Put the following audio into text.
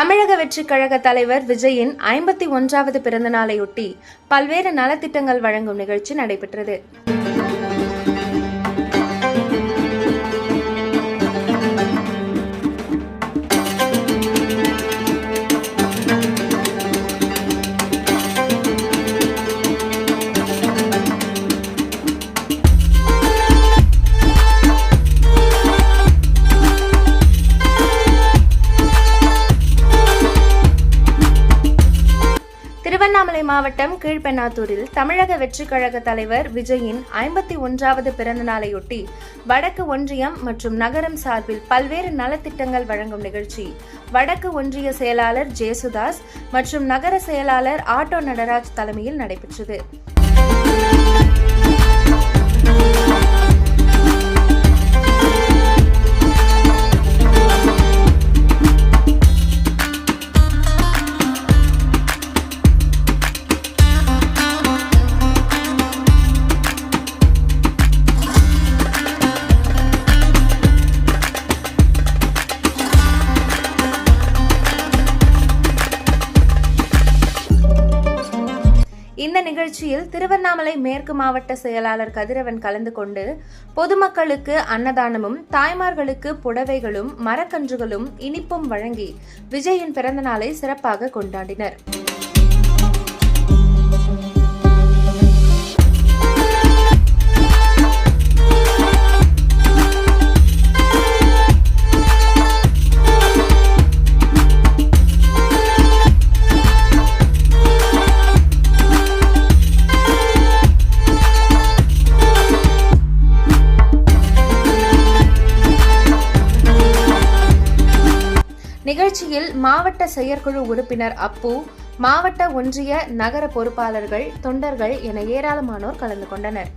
தமிழக வெற்றி கழக தலைவர் விஜயின் ஐம்பத்தி ஒன்றாவது பிறந்தநாளையொட்டி பல்வேறு நலத்திட்டங்கள் வழங்கும் நிகழ்ச்சி நடைபெற்றது. திருவண்ணாமலை மாவட்டம் கீழ்பெண்ணாத்தூரில் தமிழக வெற்றிக் கழக தலைவர் விஜயின் ஐம்பத்தி ஒன்றாவது பிறந்த நாளையொட்டி வடக்கு ஒன்றியம் மற்றும் நகரம் சார்பில் பல்வேறு நலத்திட்டங்கள் வழங்கும் நிகழ்ச்சி. வடக்கு ஒன்றிய செயலாளர் ஜேசுதாஸ் மற்றும் நகர செயலாளர் ஆட்டோ நடராஜ் தலைமையில் நடைபெற்றது. இந்த நிகழ்ச்சியில் திருவண்ணாமலை மேற்கு மாவட்ட செயலாளர் கதிரவன் கலந்து கொண்டு பொதுமக்களுக்கு அன்னதானமும் தாய்மார்களுக்கு புடவைகளும் மரக்கன்றுகளும் இனிப்பும் வழங்கி விஜயின் பிறந்தநாளை சிறப்பாக கொண்டாடினர். நிகழ்ச்சியில் மாவட்ட செயற்குழு உறுப்பினர் அப்பு மாவட்ட ஒன்றிய நகர பொறுப்பாளர்கள் தொண்டர்கள் என ஏராளமானோர் கலந்து கொண்டனர்.